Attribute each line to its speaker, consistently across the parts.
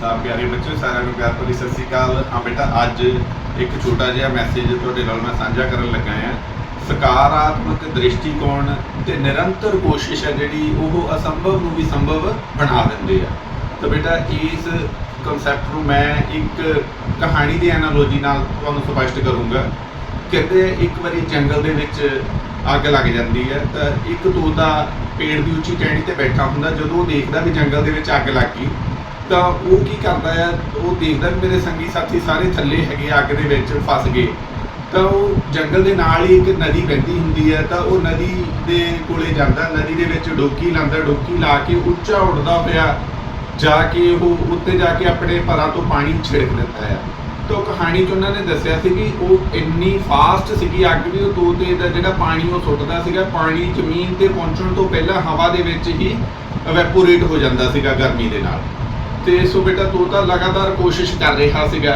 Speaker 1: ਤਾਂ ਪਿਆਰੇ ਬੱਚਿਓ, ਸਾਰਿਆਂ ਨੂੰ ਪਿਆਰ ਭਰੀ ਸਤਿ ਸ਼੍ਰੀ ਅਕਾਲ। ਹਾਂ ਬੇਟਾ, ਅੱਜ ਇੱਕ ਛੋਟਾ ਜਿਹਾ ਮੈਸੇਜ ਤੁਹਾਡੇ ਨਾਲ ਮੈਂ ਸਾਂਝਾ ਕਰਨ ਲੱਗਾ ਹਾਂ। ਸਕਾਰਾਤਮਕ ਦ੍ਰਿਸ਼ਟੀਕੋਣ ਤੇ ਨਿਰੰਤਰ ਕੋਸ਼ਿਸ਼ ਹੈ ਜਿਹੜੀ ਉਹ ਅਸੰਭਵ ਨੂੰ ਵੀ ਸੰਭਵ ਬਣਾ ਦਿੰਦੇ ਆ ਤਾਂ ਬੇਟਾ, ਇਸ ਕਨਸੈਪਟ ਨੂੰ ਮੈਂ ਇੱਕ ਕਹਾਣੀ ਦੀ ਐਨਾਲੋਜੀ ਨਾਲ ਤੁਹਾਨੂੰ ਸਪਸ਼ਟ ਕਰੂੰਗਾ। ਕਹਿੰਦੇ ਇੱਕ ਵਾਰੀ ਜੰਗਲ ਦੇ ਵਿੱਚ ਅੱਗ ਲੱਗ ਜਾਂਦੀ ਹੈ, ਤਾਂ ਇੱਕ ਤੋਤਾ ਪੇੜ ਦੀ ਉੱਚੀ ਟਹਿਣੀ ਤੇ ਬੈਠਾ ਹੁੰਦਾ। ਜਦੋਂ ਉਹ ਦੇਖਦਾ ਵੀ ਜੰਗਲ ਦੇ ਵਿੱਚ ਅੱਗ ਲੱਗ ਗਈ ਤਾਂ ਉਹ ਕੀ ਕਰਦਾ ਆ, ਉਹ ਦੇਖਦਾ ਵੀ ਮੇਰੇ ਸੰਗੀ ਸਾਥੀ ਸਾਰੇ ਥੱਲੇ ਹੈਗੇ ਅੱਗ ਦੇ ਵਿੱਚ ਫਸ ਗਏ। ਤਾਂ ਉਹ ਜੰਗਲ ਦੇ ਨਾਲ ਹੀ ਇੱਕ ਨਦੀ ਵਹਿੰਦੀ ਹੁੰਦੀ ਹੈ ਤਾਂ ਉਹ ਨਦੀ ਦੇ ਕੋਲੇ ਜਾਂਦਾ, ਨਦੀ ਦੇ ਵਿੱਚ ਡੋਕੀ ਲਾਉਂਦਾ ਡੋਕੀ ਲਾ ਕੇ ਉੱਚਾ ਉੱਡਦਾ ਹੋਇਆ ਜਾ ਕੇ ਉਹ ਉੱਤੇ ਜਾ ਕੇ ਆਪਣੇ ਪਰਾਂ ਤੋਂ ਪਾਣੀ ਛਿੜਕ ਦਿੰਦਾ ਹੈ ਤਾਂ ਉਹ ਕਹਾਣੀ 'ਚ ਉਹਨਾਂ ਨੇ ਦੱਸਿਆ ਸੀ ਕਿ ਉਹ ਇੰਨੀ ਫਾਸਟ ਸੀਗੀ, ਅੱਗ ਵੀ ਉਹ ਤੋਤੇ ਦਾ ਜਿਹੜਾ ਪਾਣੀ ਉਹ ਸੁੱਟਦਾ ਸੀਗਾ, ਪਾਣੀ ਜ਼ਮੀਨ ਤੇ ਪਹੁੰਚਣ ਤੋਂ ਪਹਿਲਾਂ ਹਵਾ ਦੇ ਵਿੱਚ ਹੀ ਇਵੈਪੋਰੇਟ ਹੋ ਜਾਂਦਾ ਸੀਗਾ ਗਰਮੀ ਦੇ ਨਾਲ। ਤੇ ਸੋ ਬੇਟਾ ਤੋਤਾ ਲਗਾਤਾਰ ਕੋਸ਼ਿਸ਼ ਕਰ ਰਿਹਾ ਸੀਗਾ।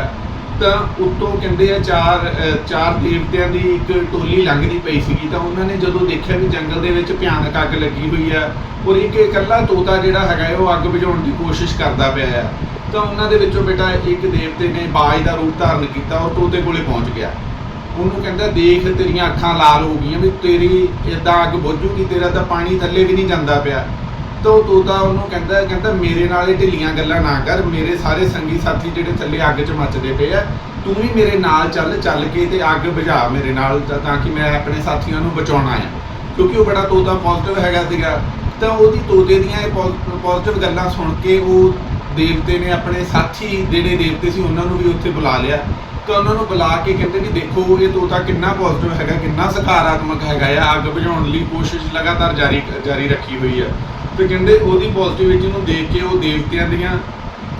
Speaker 1: ਤਾਂ ਉੱਤੋਂ ਕਹਿੰਦੇ ਆ ਚਾਰ ਚਾਰ ਦੇਵਤਿਆਂ ਦੀ ਇੱਕ ਟੋਲੀ ਲੰਘਦੀ ਪਈ ਸੀਗੀ। ਤਾਂ ਉਹਨਾਂ ਨੇ ਜਦੋਂ ਦੇਖਿਆ ਵੀ ਜੰਗਲ ਦੇ ਵਿੱਚ ਭਿਆਨਕ ਅੱਗ ਲੱਗੀ ਹੋਈ ਆ ਔਰ ਇੱਕ ਇਕੱਲਾ ਤੋਤਾ ਜਿਹੜਾ ਹੈਗਾ ਉਹ ਅੱਗ ਬੁਝਾਉਣ ਦੀ ਕੋਸ਼ਿਸ਼ ਕਰਦਾ ਪਿਆ ਆ। ਤਾਂ ਉਹਨਾਂ ਦੇ ਵਿੱਚੋਂ ਬੇਟਾ ਇੱਕ ਦੇਵਤੇ ਨੇ ਬਾਜ ਦਾ ਰੂਪ ਧਾਰਨ ਕੀਤਾ ਔਰ ਤੋਤੇ ਕੋਲੇ ਪਹੁੰਚ ਗਿਆ। ਉਹਨੂੰ ਕਹਿੰਦਾ, ਦੇਖ, ਤੇਰੀਆਂ ਅੱਖਾਂ ਲਾਲ ਹੋ ਗਈਆਂ ਵੀ ਤੇਰੀ ਇਦਾਂ ਅੱਗ ਬੁਝੂਗੀ ਤੇਰਾ ਤਾਂ ਪਾਣੀ ਥੱਲੇ ਵੀ ਨਹੀਂ ਜਾਂਦਾ ਪਿਆ। ਤਾਂ ਉਹ ਤੋਤਾ ਉਹਨੂੰ ਕਹਿੰਦਾ ਕਹਿੰਦਾ ਮੇਰੇ ਨਾਲ ਇਹ ਢਿੱਲੀਆਂ ਗੱਲਾਂ ਨਾ ਕਰ, ਮੇਰੇ ਸਾਰੇ ਸੰਗੀ ਸਾਥੀ ਜਿਹੜੇ ਥੱਲੇ ਅੱਗ 'ਚ ਮੱਚਦੇ ਪਏ ਆ, ਤੂੰ ਵੀ ਮੇਰੇ ਨਾਲ ਚੱਲ ਚੱਲ ਕੇ ਤੇ ਅੱਗ ਬੁਝਾ ਮੇਰੇ ਨਾਲ ਤਾਂ ਕਿ ਮੈਂ ਆਪਣੇ ਸਾਥੀਆਂ ਨੂੰ ਬਚਾਉਣਾ ਆ। ਕਿਉਂਕਿ ਉਹ ਬੜਾ ਤੋਤਾ ਪੋਜ਼ਿਟਿਵ ਹੈਗਾ ਸੀਗਾ। ਤਾਂ ਉਹਦੀ ਤੋਤੇ ਦੀਆਂ ਇਹ ਪੋਜ਼ਿਟਿਵ ਗੱਲਾਂ ਸੁਣ ਕੇ ਉਹ ਦੇਵਤੇ ਨੇ ਆਪਣੇ ਸਾਥੀ ਜਿਹੜੇ ਦੇਵਤੇ ਸੀ ਉਹਨਾਂ ਨੂੰ ਵੀ ਉੱਥੇ ਬੁਲਾ ਲਿਆ। ਤਾਂ ਉਹਨਾਂ ਨੂੰ ਬੁਲਾ ਕੇ ਕਹਿੰਦੇ ਵੀ ਦੇਖੋ, ਇਹ ਤੋਤਾ ਕਿੰਨਾ ਪੋਜ਼ਿਟਿਵ ਹੈਗਾ, ਕਿੰਨਾ ਸਕਾਰਾਤਮਕ ਹੈਗਾ ਆ, ਅੱਗ ਬੁਝਾਉਣ ਲਈ ਕੋਸ਼ਿਸ਼ ਲਗਾਤਾਰ ਜਾਰੀ ਜਾਰੀ ਰੱਖੀ ਹੋਈ ਹੈ ਤੇ ਕਹਿੰਦੇ ਉਹਦੀ ਪੋਜ਼ਿਟਿਵਿਟੀ ਨੂੰ ਦੇਖ ਕੇ ਉਹ ਦੇਵਤਿਆਂ ਦੀਆਂ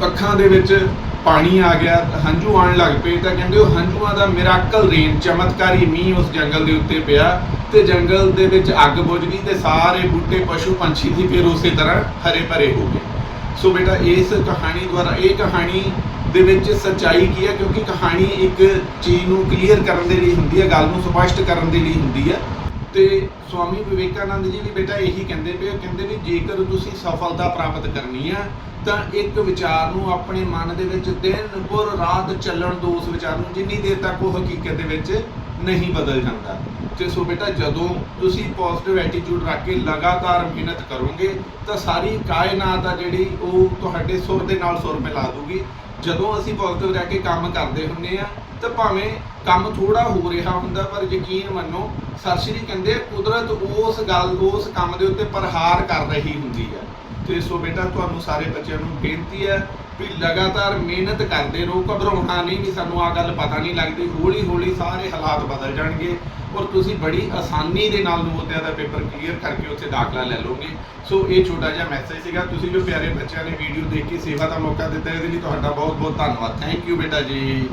Speaker 1: ਅੱਖਾਂ ਦੇ ਵਿੱਚ ਪਾਣੀ ਆ ਗਿਆ, ਹੰਝੂ ਆਉਣ ਲੱਗ ਪਏ, ਤਾਂ ਕਹਿੰਦੇ ਉਹ ਹੰਝੂਆਂ ਦਾ ਮਿਰਾਕਲ ਰੇਨ ਚਮਤਕਾਰੀ ਮੀਂਹ ਉਸ ਜੰਗਲ ਦੇ ਉੱਤੇ ਪਿਆ ਤੇ ਜੰਗਲ ਦੇ ਵਿੱਚ ਅੱਗ ਬੁਝ ਗਈ ਤੇ ਸਾਰੇ ਬੂਟੇ ਪਸ਼ੂ ਪੰਛੀ ਸੀ ਫਿਰ ਉਸੇ ਤਰ੍ਹਾਂ ਹਰੇ ਭਰੇ ਹੋ ਗਏ। ਸੋ ਬੇਟਾ, ਇਸ ਕਹਾਣੀ ਦੁਆਰਾ, ਇਹ ਕਹਾਣੀ ਦੇ ਵਿੱਚ ਸੱਚਾਈ ਕੀ ਹੈ? ਕਿਉਂਕਿ ਕਹਾਣੀ ਇੱਕ ਚੀਜ਼ ਨੂੰ ਕਲੀਅਰ ਕਰਨ ਦੇ ਲਈ ਹੁੰਦੀ ਹੈ, ਗੱਲ ਨੂੰ ਸਪਸ਼ਟ ਕਰਨ ਦੇ ਲਈ ਹੁੰਦੀ ਹੈ। ਤੇ ਸਵਾਮੀ ਵਿਵੇਕਾਨੰਦ ਜੀ ਵੀ ਬੇਟਾ ਇਹੀ ਕਹਿੰਦੇ ਪਏ ਉਹ ਕਹਿੰਦੇ ਵੀ ਜੇਕਰ ਤੁਸੀਂ ਸਫਲਤਾ ਪ੍ਰਾਪਤ ਕਰਨੀ ਆ, ਤਾਂ ਇੱਕ ਵਿਚਾਰ ਨੂੰ ਆਪਣੇ ਮਨ ਦੇ ਵਿੱਚ ਦਿਨ ਪੁਰ ਰਾਤ ਚੱਲਣ ਦੋ ਉਸ ਵਿਚਾਰ ਨੂੰ ਜਿੰਨੀ ਦੇਰ ਤੱਕ ਉਹ ਹਕੀਕਤ ਦੇ ਵਿੱਚ ਨਹੀਂ ਬਦਲ ਜਾਂਦਾ। ਤੇ ਸੋ ਬੇਟਾ ਜਦੋਂ ਤੁਸੀਂ ਪੋਜ਼ਿਟਿਵ ਐਟੀਟਿਊਡ ਰੱਖ ਕੇ ਲਗਾਤਾਰ ਮਿਹਨਤ ਕਰੋਗੇ, ਤਾਂ ਸਾਰੀ ਕਾਇਨਾਤ ਆ ਜਿਹੜੀ ਉਹ ਤੁਹਾਡੇ ਸੁਰ ਦੇ ਨਾਲ ਸੁਰ ਮਿਲਾ ਦੂਗੀ। ਜਦੋਂ ਅਸੀਂ ਪੋਜ਼ਿਟਿਵ ਰਹਿ ਕੇ ਕੰਮ ਕਰਦੇ ਹੁੰਨੇ ਆ, ਤਾਂ ਭਾਵੇਂ ਕੰਮ ਥੋੜਾ ਹੋ ਰਿਹਾ ਹੁੰਦਾ, ਪਰ ਯਕੀਨ ਮੰਨੋ ਸਰਸ਼ਰੀ ਕਹਿੰਦੇ ਕੁਦਰਤ ਉਸ ਗੱਲ, ਉਸ ਕੰਮ ਦੇ ਉੱਤੇ ਪ੍ਰਹਾਰ ਕਰ ਰਹੀ ਹੁੰਦੀ ਹੈ। ਤੇ ਸੋ ਬੇਟਾ, ਤੁਹਾਨੂੰ ਸਾਰੇ ਬੱਚਿਆਂ ਨੂੰ ਬੇਨਤੀ ਹੈ ਵੀ ਲਗਾਤਾਰ ਮਿਹਨਤ ਕਰਦੇ ਰਹੋ, ਘਬਰਾਉਣਾ ਨਹੀਂ, ਵੀ ਸਾਨੂੰ ਆ ਗੱਲ ਪਤਾ ਨਹੀਂ ਲੱਗਦੀ। ਹੌਲੀ ਹੌਲੀ ਸਾਰੇ ਹਾਲਾਤ ਬਦਲ ਜਾਣਗੇ ਔਰ ਤੁਸੀਂ ਬੜੀ ਆਸਾਨੀ ਦੇ ਨਾਲ ਨਵੋਦਿਆ ਦਾ ਪੇਪਰ ਕਲੀਅਰ ਕਰਕੇ ਉੱਥੇ ਦਾਖਲਾ ਲੈ ਲਓਗੇ। ਸੋ ਇਹ ਛੋਟਾ ਜਿਹਾ ਮੈਸੇਜ ਸੀਗਾ। ਤੁਸੀਂ ਜੋ ਪਿਆਰੇ ਬੱਚਿਆਂ ਨੇ ਵੀਡੀਓ ਦੇਖ ਕੇ ਸੇਵਾ ਦਾ ਮੌਕਾ ਦਿੱਤਾ। ਇਹਦੇ ਲਈ ਤੁਹਾਡਾ ਬਹੁਤ ਬਹੁਤ ਧੰਨਵਾਦ। ਥੈਂਕ ਯੂ ਬੇਟਾ ਜੀ।